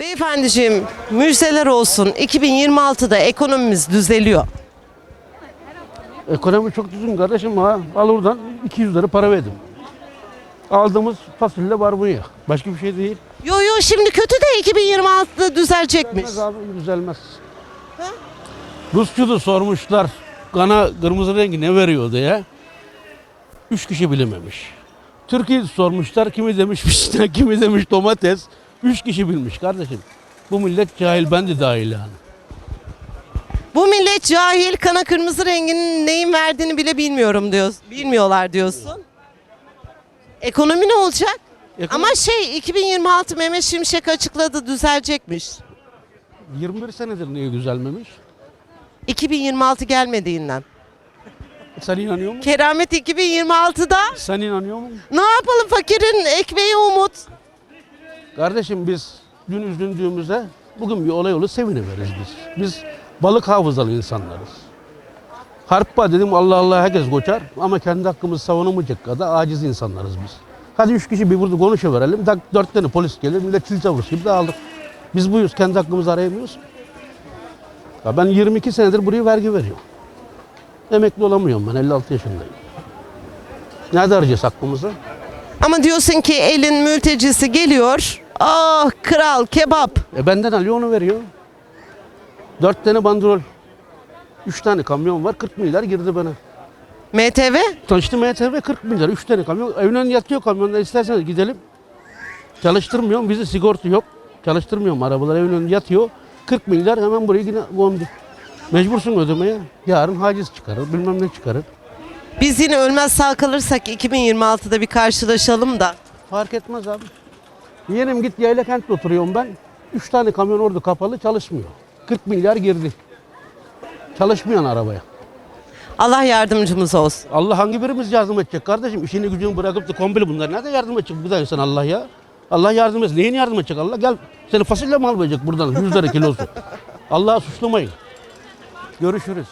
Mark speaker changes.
Speaker 1: Beyefendiciğim müjdeler olsun. 2026'da ekonomimiz düzeliyor.
Speaker 2: Ekonomi çok düzgün kardeşim ha. Al oradan 200 lira para verdim. Aldığımız fasulye barbunya. Başka bir şey değil.
Speaker 1: Yo yo şimdi kötü de 2026'da düzelecekmiş.
Speaker 2: Düzelmez abi düzelmez. Rusçu'da sormuşlar kana kırmızı rengi ne veriyor diye. Üç kişi bilememiş. Türkiye sormuşlar kimi demiş fişne, kimi demiş domates. Üç kişi bilmiş kardeşim. Bu millet cahil ben de dahil yani.
Speaker 1: Bu millet cahil kana kırmızı renginin neyin verdiğini bile bilmiyorum diyorsun. Bilmiyorlar diyorsun. Ekonomi ne olacak?
Speaker 2: Ekonomi-
Speaker 1: Ama şey 2026 Mehmet Şimşek açıkladı düzelecekmiş.
Speaker 2: 21 senedir niye düzelmemiş?
Speaker 1: 2026 gelmediğinden.
Speaker 2: Sen inanıyor musun?
Speaker 1: Keramet 2026'da
Speaker 2: Sen inanıyor musun?
Speaker 1: ne yapalım fakirin ekmeği umut.
Speaker 2: Kardeşim biz dün üzüldüğümüzde bugün bir olay olur seviniveriz biz. Biz balık hafızalı insanlarız. Harppa dedim Allah Allah herkes koçar ama kendi hakkımızı savunamayacak kadar aciz insanlarız biz. Hadi üç kişi bir burada konuşuverelim. Dört tane polis gelir millet çil çavrusu gibi dağılır. Biz buyuz kendi hakkımızı arayamıyoruz. Ya ben 22 senedir buraya vergi veriyorum. Emekli olamıyorum ben 56 yaşındayım. Nerede arayacağız hakkımızı?
Speaker 1: Ama diyorsun ki elin mültecisi geliyor. Ah kral kebap.
Speaker 2: E benden alıyor onu veriyor. Dört tane bandrol. Üç tane kamyon var 40 milyar girdi bana.
Speaker 1: MTV
Speaker 2: Tanıştı MTV 40 milyar. Üç tane kamyon. Evden yatıyor kamyonlar isterseniz gidelim. Çalıştırmıyorum. Bizde sigorta yok. Çalıştırmıyorum arabalar evin yatıyor. 40 milyar hemen buraya yine gömdü. Mecbursun ödemeye. Yarın haciz çıkarır. Bilmem ne çıkarır.
Speaker 1: biz yine ölmez sağ kalırsak 2026'da bir karşılaşalım da.
Speaker 2: Fark etmez abi. Yeğenim git yayla kentte oturuyorum ben. Üç tane kamyon orada kapalı çalışmıyor. 40 milyar girdi. Çalışmayan arabaya.
Speaker 1: Allah yardımcımız olsun.
Speaker 2: Allah hangi birimiz yardım edecek kardeşim? İşini gücünü bırakıp da komple bunlar nerede yardım edecek bu da insan Allah ya? Allah yardım etsin. Neyin yardım edecek Allah? Gel seni fasulye mi almayacak buradan 100 lira kilosu? Allah'a suçlamayın. Görüşürüz.